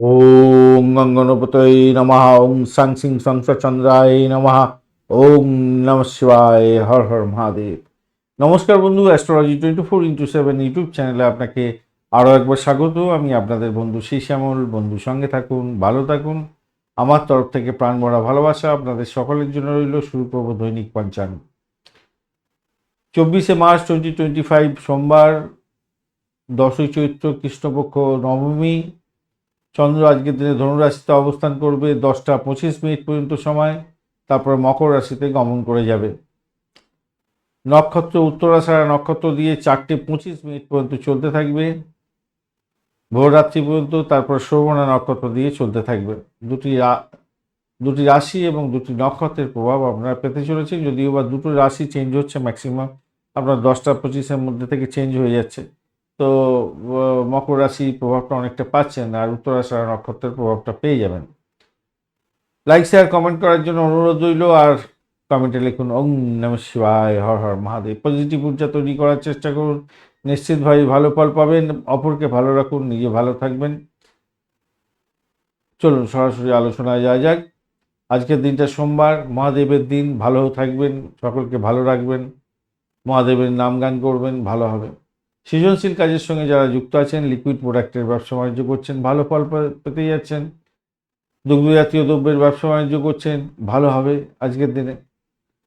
ওং গঙ্গনপতয় নমঃ ওং সাং সিং চন্দ্রায় নমঃ ওং নম শিবায় হর হর মহাদেব নমস্কার বন্ধু astrology twenty four into seven YouTube চ্যানেলে আপনাকে আরও একবার স্বাগত। আমি আপনাদের বন্ধু শ্রী শ্যামল বন্ধু, সঙ্গে থাকুন, ভালো থাকুন। আমার তরফ থেকে প্রাণ ভরা ভালোবাসা আপনাদের সকলের জন্য রইল শুরু দৈনিক পঞ্চাঙ্গ চব্বিশে মার্চ টোয়েন্টি টোয়েন্টি ফাইভ সোমবার, দশই চৈত্র কৃষ্ণপক্ষ নবমী। চন্দ্র আজকের দিনে ধনুরাশিতে অবস্থান করবে, দশটা পঁচিশ মিনিট পর্যন্ত সময়, তারপর মকর রাশিতে গমন করে যাবে। নক্ষত্র উত্তরাষাঢ়া নক্ষত্র দিয়ে চারটে পঁচিশ মিনিট পর্যন্ত চলতে থাকবে। ভোররাত্রি পর্যন্ত, তারপর শ্রবণা নক্ষত্র দিয়ে চলতে থাকবে। দুটি দুটি রাশি এবং দুটি নক্ষত্রের প্রভাব আপনারা পেতে চলেছেন, যদিও বা দুটো রাশি চেঞ্জ হচ্ছে ম্যাক্সিমাম আপনার দশটা পঁচিশের মধ্যে থেকে চেঞ্জ হয়ে যাচ্ছে। তো মকর রাশি প্রভাবটা অনেকটা পাচ্ছেন আর উত্তরাষাঢ়া নক্ষত্রের প্রভাবটা পেয়ে যাবেন। লাইক শেয়ার কমেন্ট করার জন্য অনুরোধ রইল আর কমেন্টে লিখুন ওং নম শিবায়, হর হর মহাদেব। পজিটিভ ঊর্জা তৈরি করার চেষ্টা করুন। নিশ্চিতভাবে ভালো ফল পাবেন, অপরকে ভালো রাখুন, নিজে ভালো থাকবেন। চলুন সরাসরি আলোচনায় যাওয়া যাক। আজকের দিনটা সোমবার, মহাদেবের দিন, ভালো থাকবেন, সকলকে ভালো রাখবেন, মহাদেবের নাম গান করবেন, ভালো হবে। সৃজনশীল কাজের সঙ্গে যারা যুক্ত আছেন লিকুইড প্রোডাক্টের ব্যবসা বাণিজ্য করছেন, ভালো ফল পেতে যাচ্ছেন, দুগ্ধ জাতীয় দ্রব্যের ব্যবসা বাণিজ্য করছেন, ভালো হবে আজকের দিনে।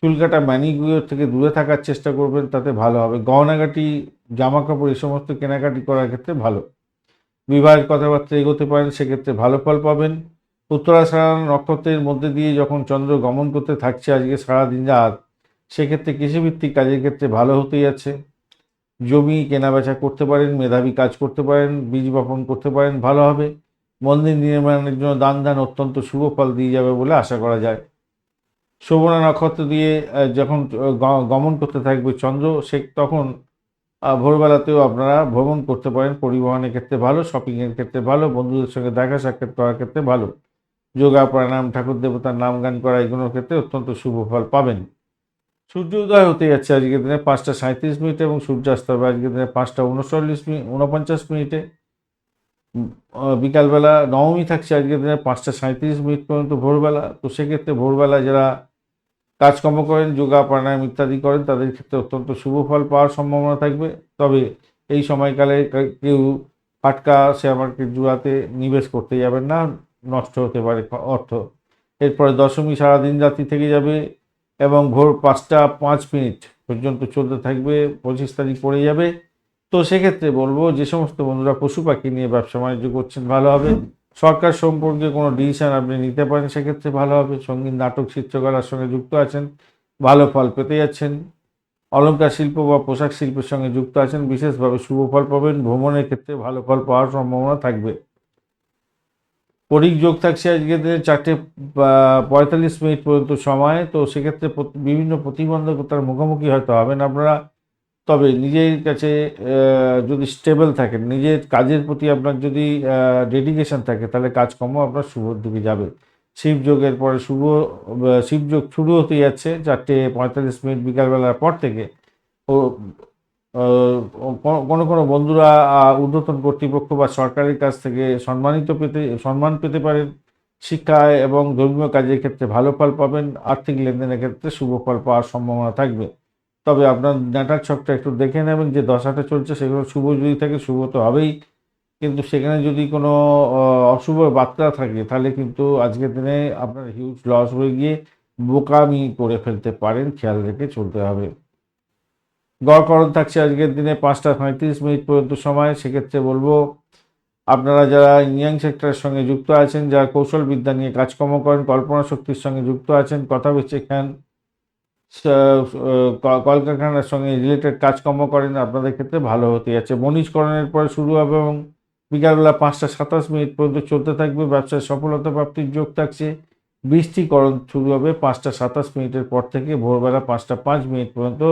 চুল কাটা ম্যানিগুলো থেকে দূরে থাকার চেষ্টা করবেন, তাতে ভালো হবে। গহনাগাটি জামা কাপড় এই সমস্ত কেনাকাটি করার ক্ষেত্রে ভালো। বিবাহের কথাবার্তা এগোতে পারেন, সেক্ষেত্রে ভালো ফল পাবেন। উত্তরাষাঢ়া নক্ষত্রের মধ্যে দিয়ে যখন চন্দ্র গমন করতে থাকছে, আজকে সারাদিন রাত, সেক্ষেত্রে কৃষিভিত্তিক কাজের ক্ষেত্রে ভালো হতে যাচ্ছে। জমি কেনাবেচা করতে পারেন, মেধাবী কাজ করতে পারেন, বীজ বপন করতে পারেন, ভালো হবে। মন্দির নির্মাণের জন্য দান দান অত্যন্ত শুভ ফল দিয়ে যাবে বলে আশা করা যায়। শোভনা নক্ষত্র দিয়ে যখন গমন করতে থাকবে চন্দ্র, সে তখন ভোরবেলাতেও আপনারা ভ্রমণ করতে পারেন। পরিবহনের ক্ষেত্রে ভালো শপিংয়ের ক্ষেত্রে ভালো, বন্ধুদের সঙ্গে দেখা সাক্ষাৎ করার ক্ষেত্রে ভালো। যোগা, প্রাণায়াম, ঠাকুর দেবতার নাম গান করা, এগুলোর ক্ষেত্রে অত্যন্ত শুভ ফল পাবেন। সূর্য উদয় হতে যাচ্ছে আজকের দিনে পাঁচটা সাঁত্রিশ মিনিটে এবং সূর্যাস্ত হবে আজকের দিনে পাঁচটা উনচল্লিশ মিনিট উনপঞ্চাশ মিনিটে। বিকালবেলা নবমী থাকছে আজকের দিনে পাঁচটা সাঁত্রিশ মিনিট পর্যন্ত ভোরবেলা। তো সেক্ষেত্রে ভোরবেলা যারা কাজকর্ম করেন, যোগা, প্রাণায়াম ইত্যাদি করেন, তাদের ক্ষেত্রে অত্যন্ত শুভ ফল পাওয়ার সম্ভাবনা থাকবে। তবে এই সময়কালে কেউ ফাটকা শেয়ার মার্কেট জুয়াতে নিবেশ করতে যাবেন না, নষ্ট হতে পারে অর্থ। এরপরে দশমী সারাদিন রাত্রি থেকে যাবে। এবং ভোর পাঁচটা পাঁচ মিনিট পর্যন্ত চলতে থাকবে, পঁচিশ তারিখ পড়ে যাবে। তো সেক্ষেত্রে বলব যে সমস্ত বন্ধুরা পশু পাখি নিয়ে ব্যবসা বাণিজ্য করছেন, ভালো হবে। সরকার সম্পর্কে কোনো ডিসিশন আপনি নিতে পারেন, সেক্ষেত্রে ভালো হবে। সংগীত, নাটক, চিত্রকলার সঙ্গে যুক্ত আছেন, ভালো ফল পেতে যাচ্ছেন। অলঙ্কার শিল্প বা পোশাক শিল্পের সঙ্গে যুক্ত আছেন, বিশেষভাবে শুভ ফল পাবেন। ভ্রমণের ক্ষেত্রে ভালো ফল পাওয়ার সম্ভাবনা থাকবে। পরিক যোগ থাকছে আজকের দিনে চারটে পঁয়তাল্লিশ মিনিট পর্যন্ত সময়, তো সেক্ষেত্রে বিভিন্ন প্রতিবন্ধকতার মুখোমুখি হয়তো হবেন আপনারা। তবে নিজের কাছে যদি স্টেবল থাকেন, নিজের কাজের প্রতি আপনার যদি ডেডিকেশন থাকে, তাহলে কাজকর্ম আপনার শুভর দিকে যাবে। শিবযোগের পরে শুভ শিবযোগ শুরু হতে যাচ্ছে চারটে পঁয়তাল্লিশ মিনিট বিকালবেলার পর থেকে। ও কোনো- কোনো বন্ধুরা ঊর্ধ্বতন কর্তৃপক্ষ বা সরকারের কাছ থেকে সম্মানিত পেতে, সম্মান পেতে পারেন। শিক্ষায় এবং ধর্মীয় কাজের ক্ষেত্রে ভালো ফল পাবেন। আর্থিক লেনদেনের ক্ষেত্রে শুভ ফল পাওয়ার সম্ভাবনা থাকবে। তবে আপনার ডাটার ছকটা একটু দেখে নেবেন যে দশাটা চলছে, সেগুলো শুভ যদি থাকে, শুভ তো হবেই। কিন্তু সেখানে যদি কোনো অশুভ বার্তা থাকে, তাহলে কিন্তু আজকের দিনে আপনার হিউজ লস হয়ে গিয়ে বোকামি করে ফেলতে পারেন। খেয়াল রেখে চলতে হবে। গড়করণ থাকছে আজকের দিনে পাঁচটা পঁয়ত্রিশ মিনিট পর্যন্ত সময়, সেক্ষেত্রে বলব আপনারা যারা ইঞ্জিনিয়ারিং সেক্টরের সঙ্গে যুক্ত আছেন, যারা কৌশল বিদ্যা নিয়ে কাজকর্ম করেন, কল্পনা শক্তির সঙ্গে যুক্ত আছেন, কথা বেছে খান কলকারখানার সঙ্গে রিলেটেড কাজকর্ম করেন, আপনাদের ক্ষেত্রে ভালো হতে যাচ্ছে। বনিজকরণের পরে শুরু হবে এবং বিকালবেলা পাঁচটা সাতাশ মিনিট পর্যন্ত চলতে থাকবে, ব্যবসায় সফলতা প্রাপ্তির যোগ থাকছে। বৃষ্টিকরণ শুরু হবে পাঁচটা সাতাশ মিনিটের পর থেকে, ভোরবেলা পাঁচটা পাঁচ মিনিট পর্যন্ত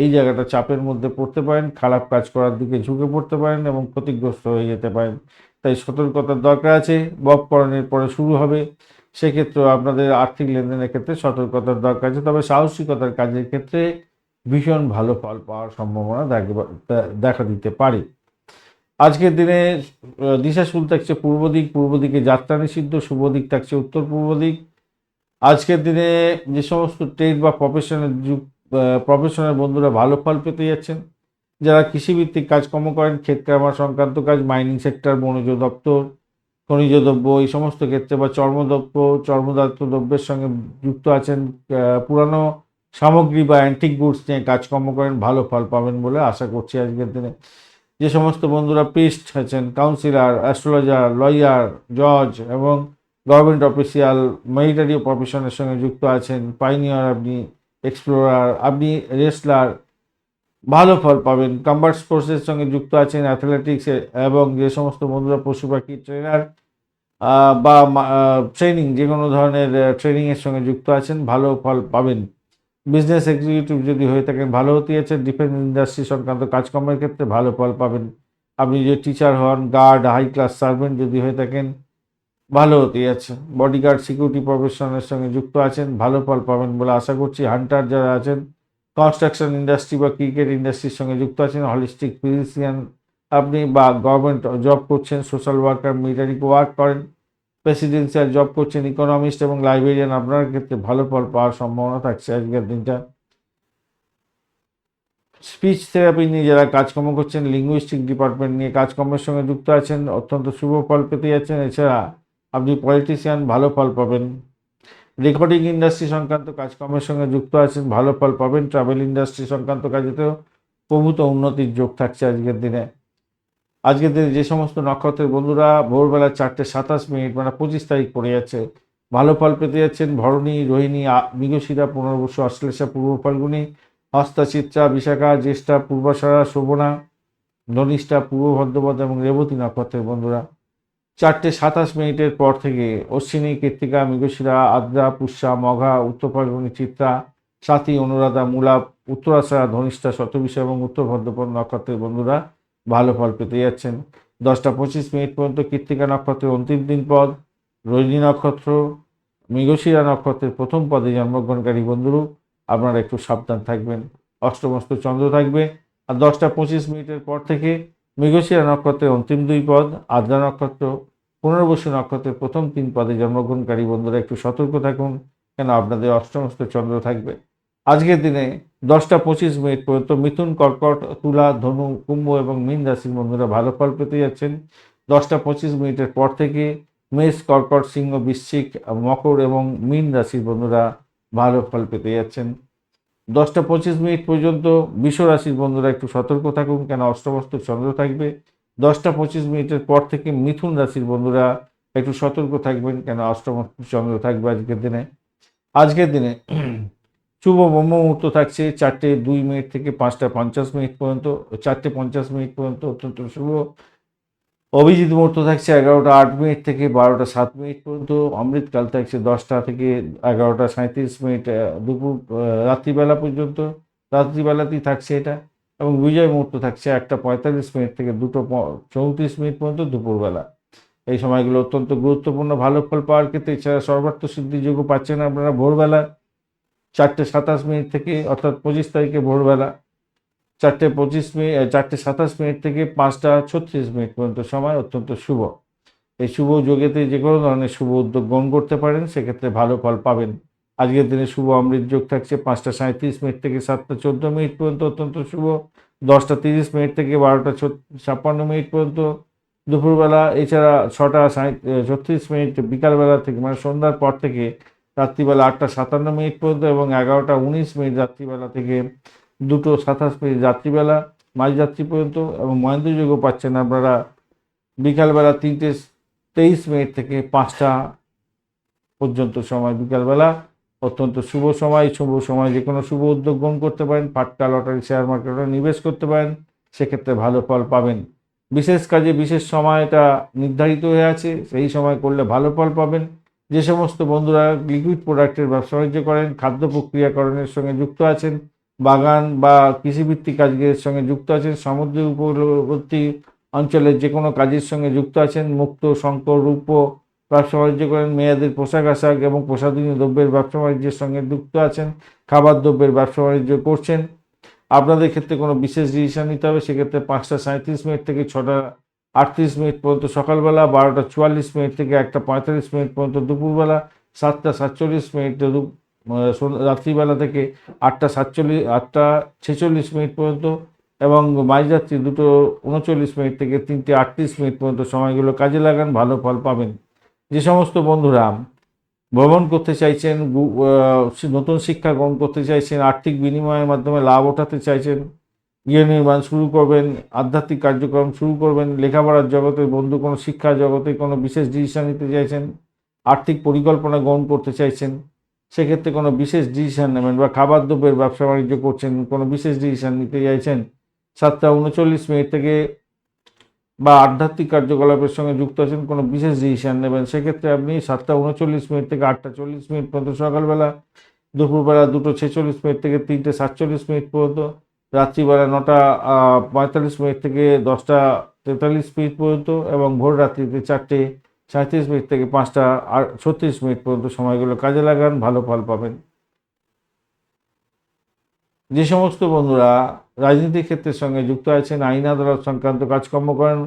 এই জায়গাটা চাপের মধ্যে পড়তে পারেন, খারাপ কাজ করার দিকে ঝুঁকে পড়তে পারেন এবং ক্ষতিগ্রস্ত হয়ে যেতে পারেন। তাই সতর্কতার দরকার আছে বককরণের পরে শুরু হবে। সেক্ষেত্রে আপনাদের আর্থিক লেনদেনের ক্ষেত্রে সতর্কতার দরকার আছে, তবে সাহসিকতার কাজের ক্ষেত্রে ভীষণ ভালো ফল পাওয়ার সম্ভাবনা দেখা দিতে পারে। আজকের দিনে দিশা দিশাশুল থাকছে পূর্ব দিক, পূর্ব দিকে যাত্রা নিষিদ্ধ, শুভ দিক থাকছে উত্তর পূর্ব দিক। আজকের দিনে যে সমস্ত ট্রেড বা প্রফেশনের যুগ প্রফেশনের বন্ধুরা ভালো ফল পেতে যাচ্ছেন। যারা কৃষিভিত্তিক কাজকর্ম করেন ক্ষেত কারবার সংক্রান্ত কাজ মাইনিং সেক্টর বনজ দপ্তর, খনিজ দ্রব্য, এই সমস্ত ক্ষেত্রে বা চর্মদ্রব্য চর্মদাত্ত দ্রব্যের সঙ্গে যুক্ত আছেন পুরানো সামগ্রী বা অ্যান্টিক গুডস নিয়ে কাজকর্ম করেন, ভালো ফল পাবেন বলে আশা করছি আজকের দিনে। যে সমস্ত বন্ধুরা প্রিস্ট আছেন কাউন্সিলর অ্যাস্ট্রোলজার লয়ার জজ এবং গভর্নমেন্ট অফিসিয়াল মিলিটারি প্রফেশনের সঙ্গে যুক্ত আছেন পাইনিয়ার আপনি এক্সপ্লোরার আপনি রেসলার ভালো ফল পাবেন। কম্বাট স্পোর্টসের সঙ্গে যুক্ত আছেন অ্যাথলেটিক্সে এবং যে সমস্ত বন্ধুরা পশু পাখি ট্রেনার বা ট্রেনিং যে কোনো ধরনের ট্রেনিংয়ের সঙ্গে যুক্ত আছেন, ভালো ফল পাবেন। বিজনেস এক্সিকিউটিভ যদি হয়ে থাকেন, ভালো হতে আছে ডিফেন্স ইন্ডাস্ট্রি সংক্রান্ত কাজকর্মের ক্ষেত্রে ভালো ফল পাবেন। আপনি যে টিচার হন গার্ড হাই ক্লাস সার্ভেন্ট যদি হয়ে থাকেন ভালো হতে যাচ্ছে। বডিগার্ড সিকিউরিটি প্রফেশনের সঙ্গে যুক্ত আছেন, ভালো ফল পাবেন বলে আশা করছি। হান্টার যারা আছেন কনস্ট্রাকশন ইন্ডাস্ট্রি বা ক্রিকেট ইন্ডাস্ট্রির সঙ্গে যুক্ত আছেন হলিস্টিক ফিজিশিয়ান আপনি বা গভর্নমেন্ট জব করছেন সোশ্যাল ওয়ার্কার মিলিটারি ওয়ার্ক করেন প্রেসিডেন্সিয়াল জব করছেন ইকোনমিস্ট এবং লাইব্রেরিয়ান আপনার ক্ষেত্রে ভালো ফল পাওয়ার সম্ভাবনা থাকছে আজকের দিনটা। স্পিচ থেরাপি নিয়ে যারা কাজকর্ম করছেন লিঙ্গুইস্টিক ডিপার্টমেন্ট নিয়ে কাজকর্মের সঙ্গে যুক্ত আছেন, অত্যন্ত শুভ ফল পেতে যাচ্ছেন। এছাড়া আপনি পলিটিশিয়ান ভালো ফল পাবেন। রেকর্ডিং ইন্ডাস্ট্রি সংক্রান্ত কাজকর্মের সঙ্গে যুক্ত আছেন, ভালো ফল পাবেন। ট্রাভেল ইন্ডাস্ট্রি সংক্রান্ত কাজেতেও প্রভূত উন্নতির যোগ থাকছে আজকের দিনে। আজকের দিনে যে সমস্ত নক্ষত্রের বন্ধুরা, ভোরবেলা চারটে সাতাশ মিনিট মানে পঁচিশ তারিখ পড়ে যাচ্ছে। ভালো ফল পেতে যাচ্ছেন ভরণী, রোহিণী মৃগশিরা, পুনর্বসু, অশ্লেষা, পূর্ব ফাল্গুনী হস্তা চিত্রা বিশাখা, জ্যেষ্ঠা, পূর্বাশারা, শোভনা, ধনিষ্ঠা, পূর্ব ভদ্রপদ এবং রেবতী নক্ষত্রের বন্ধুরা। চারটে সাতাশ মিনিটের পর থেকে অশ্বিনী কৃত্তিকা মৃগশিরা, আদ্রা, পুষ্যা, মঘা উত্তর চিত্রা, সাথী, অনুরাধা, মূলা উত্তরাশা ধনিষ্ঠা শতবিশা এবং উত্তর ভদ্রপদ নক্ষত্রের বন্ধুরা ভালো ফল পেতে যাচ্ছেন। দশটা পঁচিশ মিনিট পর্যন্ত কৃত্তিকা নক্ষত্রের অন্তিম দিন পদ রোহিণী নক্ষত্র, মৃগশিরা নক্ষত্রের প্রথম পদে জন্মগ্রহণকারী বন্ধুরও আপনারা একটু সাবধান থাকবেন। অষ্টমস্ত চন্দ্র থাকবে। আর দশটা পঁচিশ মিনিটের পর থেকে মৃগশিরা নক্ষত্রের অন্তিম দুই পদ, আদ্রা নক্ষত্র পুনর্বসু নক্ষত্রের প্রথম তিন পদে জন্মগ্রহণকারী বন্ধুরা একটু সতর্ক থাকুন, কেন আপনাদের অষ্টমস্ত চন্দ্র থাকবে। আজকের দিনে দশটা পঁচিশ মিনিট পর্যন্ত মিথুন, কর্কট, তুলা, ধনু, কুম্ভ এবং মীন রাশির বন্ধুরা ভালো ফল পেতে যাচ্ছেন। দশটা পঁচিশ মিনিটের পর থেকে মেষ, কর্কট, সিংহ, বৃশ্চিক, মকর এবং মীন রাশির বন্ধুরা ভালো ফল পেতে যাচ্ছেন। দশটা পঁচিশ মিনিট পর্যন্ত বিশ্ব রাশির বন্ধুরা একটু সতর্ক থাকুন কেন অষ্টমস্ত চন্দ্র থাকবে। দশটা পঁচিশ মিনিটের পর থেকে মিথুন রাশির বন্ধুরা একটু সতর্ক থাকবেন কেন অষ্টমস্ত চন্দ্র থাকবে আজকের দিনে। আজকের দিনে শুভ ব্রহ্ম মুহূর্ত থাকছে, চারটে দুই মিনিট থেকে পাঁচটা পঞ্চাশ মিনিট পর্যন্ত, চারটে পঞ্চাশ মিনিট পর্যন্ত অত্যন্ত শুভ। অভিজিৎ মুহূর্ত থাকছে এগারোটা আট মিনিট থেকে বারোটা সাত মিনিট পর্যন্ত অমৃতকাল থাকছে দশটা থেকে এগারোটা সাঁত্রিশ মিনিট দুপুর রাত্রিবেলা পর্যন্ত, রাত্রিবেলাতেই থাকছে এটা। এবং বিজয় মুহূর্ত থাকছে একটা পঁয়তাল্লিশ মিনিট থেকে দুটো চৌত্রিশ মিনিট পর্যন্ত দুপুরবেলা। এই সময়গুলো অত্যন্ত গুরুত্বপূর্ণ, ভালো ফল পাওয়ার ক্ষেত্রে। এছাড়া সর্বার্থ সিদ্ধিযোগ্য পাচ্ছেন আপনারা ভোরবেলা চারটে সাতাশ মিনিট থেকে, অর্থাৎ পঁচিশ তারিখে ভোরবেলা। চারটে পঁচিশ মিনিট চারটে সাতাশ মিনিট থেকে পাঁচটা ছত্রিশ মিনিট পর্যন্ত সময় অত্যন্ত শুভ। এই শুভ যোগেতে যে কোনো ধরনের শুভ উদ্যোগ গ্রহণ করতে পারেন, সেক্ষেত্রে ভালো ফল পাবেন। আজকের দিনে শুভ অমৃত যোগ থাকছে পাঁচটা সাঁত্রিশ মিনিট থেকে সাতটা চোদ্দ মিনিট পর্যন্ত অত্যন্ত শুভ, দশটা তিরিশ মিনিট থেকে বারোটা ছাপ্পান্ন মিনিট পর্যন্ত। দুপুরবেলা, এছাড়া ছটা ছত্রিশ মিনিট, বিকালবেলা থেকে মানে সন্ধ্যার পর থেকে, রাত্রিবেলা আটটা সাতান্ন মিনিট পর্যন্ত এবং এগারোটা উনিশ মিনিট রাত্রিবেলা থেকে দুটো সাতাশ মিনিট রাত্রিবেলা মাঝরাত্রি পর্যন্ত এবং মহেন্দ্র মহেন্দ্রযোগও পাচ্ছেন আপনারা বিকালবেলা তিনটে তেইশ মিনিট থেকে পাঁচটা পর্যন্ত সময় বিকালবেলা, অত্যন্ত শুভ সময় শুভ সময় যে কোনো শুভ উদ্যোগ গ্রহণ করতে পারেন, ফাটকা লটারি শেয়ার মার্কেটে নিবেশ করতে পারেন, সেক্ষেত্রে ভালো ফল পাবেন। বিশেষ কাজে বিশেষ সময়টা নির্ধারিত হয়ে আছে, সেই সময় করলে ভালো ফল পাবেন। যে সমস্ত বন্ধুরা লিকুইড প্রোডাক্টের ব্যবসা বাণিজ্য করেন, খাদ্য প্রক্রিয়াকরণের সঙ্গে যুক্ত আছেন বাগান বা কৃষিভিত্তিক কাজের সঙ্গে যুক্ত আছেন, সমুদ্র উপকূলবর্তী অঞ্চলের যে কোনো কাজের সঙ্গে যুক্ত আছেন, মুক্ত শঙ্কর রূপ ব্যবসা বাণিজ্য করেন, মেয়েদের পোশাক আশাক এবং প্রসাধনী দ্রব্যের ব্যবসা বাণিজ্যের সঙ্গে যুক্ত আছেন, খাবার দ্রব্যের ব্যবসা বাণিজ্য করছেন। আপনাদের ক্ষেত্রে কোনো বিশেষ ডিসিশন নিতে হবে, সেক্ষেত্রে পাঁচটা সাঁত্রিশ মিনিট থেকে ছটা আটত্রিশ মিনিট পর্যন্ত সকালবেলা, বারোটা চুয়াল্লিশ মিনিট থেকে একটা পঁয়তাল্লিশ মিনিট পর্যন্ত দুপুরবেলা, সাতটা সাতচল্লিশ মিনিট রাত্রিবেলা থেকে আটটা সাতচল্লিশ আটটা ছেচল্লিশ মিনিট পর্যন্ত এবং মাঝরাত্রি দুটো উনচল্লিশ মিনিট থেকে তিনটে আটত্রিশ মিনিট পর্যন্ত সময়গুলো কাজে লাগান, ভালো ফল পাবেন। যে সমস্ত বন্ধুরা ভ্রমণ করতে চাইছেন নতুন শিক্ষা গ্রহণ করতে চাইছেন, আর্থিক বিনিময়ের মাধ্যমে লাভ ওঠাতে চাইছেন, গৃহ নির্মাণ শুরু করবেন, আধ্যাত্মিক কার্যক্রম শুরু করবেন, লেখাপড়ার জগতে বন্ধু, কোনো শিক্ষা জগতে কোনো বিশেষ ডিসিশন নিতে চাইছেন, আর্থিক পরিকল্পনা গ্রহণ করতে চাইছেন সেক্ষেত্রে কোনো বিশেষ ডিসিশন নেবেন বা খাবার দ্রব্যের ব্যবসা বাণিজ্য করছেন, কোনো বিশেষ ডিসিশন নিতে চাইছেন, সাতটা উনচল্লিশ মিনিট থেকে বা আধ্যাত্মিক কার্যকলাপের সঙ্গে যুক্ত আছেন, কোনো বিশেষ ডিসিশন নেবেন, সেক্ষেত্রে আপনি সাতটা উনচল্লিশ মিনিট থেকে আটটা চল্লিশ মিনিট পর্যন্ত সকালবেলা, দুপুরবেলা দুটো ছেচল্লিশ মিনিট থেকে তিনটে সাতচল্লিশ মিনিট পর্যন্ত, রাত্রিবেলা নটা পঁয়তাল্লিশ মিনিট থেকে দশটা তেতাল্লিশ মিনিট পর্যন্ত এবং ভোর রাত্রিতে চারটে সাঁত্রিশ মিনিট থেকে পাঁচটা আর ছত্রিশ মিনিট পর্যন্ত সময়গুলো কাজে লাগান, ভালো ফল পাবেন। যে সমস্ত বন্ধুরা রাজনীতি ক্ষেত্রের সঙ্গে যুক্ত আছেন, আইন আদালত সংক্রান্ত কাজকর্ম করেন,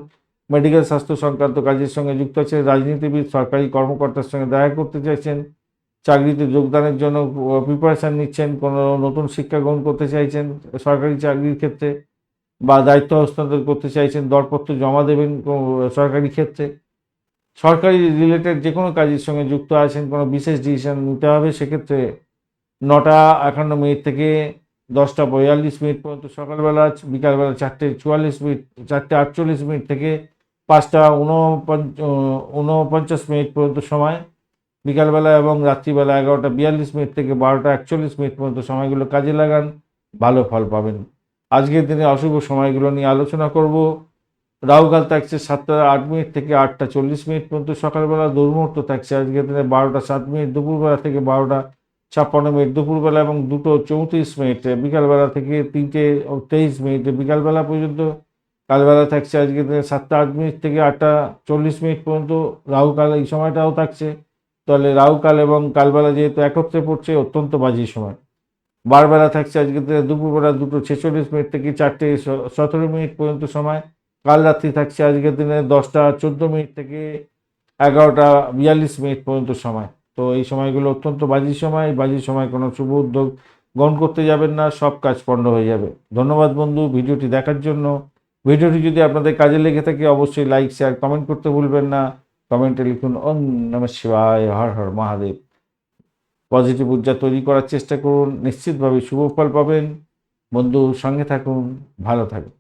মেডিকেল স্বাস্থ্য সংক্রান্ত কাজের সঙ্গে যুক্ত আছেন, রাজনীতিবিদ, সরকারি কর্মকর্তার সঙ্গে দেখা করতে চাইছেন, চাকরিতে যোগদানের জন্য প্রিপারেশান নিচ্ছেন, কোনো নতুন শিক্ষা গ্রহণ করতে চাইছেন, সরকারি চাকরির ক্ষেত্রে বা দায়িত্ব হস্তান্তর করতে চাইছেন, দরপত্র জমা দেবেন সরকারি ক্ষেত্রে। সরকারি রিলেটেড যে কোনো কাজের সঙ্গে যুক্ত আছেন, কোনো বিশেষ ডিসিশন নিতে হবে, সেক্ষেত্রে নটা একান্ন মিনিট থেকে দশটা বয়াল্লিশ মিনিট পর্যন্ত সকালবেলা, বিকালবেলা চারটে চুয়াল্লিশ মিনিট, চারটে আটচল্লিশ মিনিট থেকে পাঁচটা ঊনপঞ্চ ঊনপঞ্চাশ মিনিট পর্যন্ত সময়, বিকালবেলা এবং রাত্রিবেলা এগারোটা বিয়াল্লিশ মিনিট থেকে বারোটা একচল্লিশ মিনিট পর্যন্ত সময়গুলো কাজে লাগান, ভালো ফল পাবেন। আজকের দিনে অশুভ সময়গুলো নিয়ে আলোচনা করব। রাহুকাল থাকছে সাতটা আট মিনিট থেকে আটটা চল্লিশ মিনিট পর্যন্ত সকালবেলা, দুর্মুহূর্ত থাকছে আজকের দিনে বারোটা সাত মিনিট, দুপুরবেলা থেকে বারোটা ছাপ্পান্ন মিনিট, দুপুরবেলা এবং দুটো চৌত্রিশ মিনিটে, বিকালবেলা থেকে তিনটে তেইশ মিনিটে, বিকালবেলা পর্যন্ত কালবেলা থাকছে আজকে দিনে সাতটা আট মিনিট থেকে আটটা চল্লিশ মিনিট পর্যন্ত রাহুকাল এই সময়টাও থাকছে। তাহলে রাহুকাল এবং কালবেলা যেহেতু একত্রে পড়ছে, অত্যন্ত বাজে সময়। বারবেলা থাকছে আজকে দিনে দুপুরবেলা দুটো ছেচল্লিশ মিনিট থেকে চারটে সতেরো মিনিট পর্যন্ত সময়। কাল রাত্রি থাকছে আজকের দিনে দশটা চোদ্দ মিনিট থেকে এগারোটা বিয়াল্লিশ মিনিট পর্যন্ত সময়। তো এই সময়গুলো অত্যন্ত বাজি সময়। বাজি সময় কোনো শুভ উদ্যোগ গ্রহণ করতে যাবেন না, সব কাজ পণ্ড হয়ে যাবে। ধন্যবাদ বন্ধু, ভিডিওটি দেখার জন্য। ভিডিওটি যদি আপনাদের কাজে লেগে থাকে, অবশ্যই লাইক শেয়ার কমেন্ট করতে ভুলবেন না। কমেন্টে লিখুন, ওম নম শিবায়, হর হর মহাদেব। পজিটিভ ঊর্জা তৈরি করার চেষ্টা করুন। নিশ্চিতভাবে শুভ ফল পাবেন। বন্ধু সঙ্গে থাকুন, ভালো থাকুন।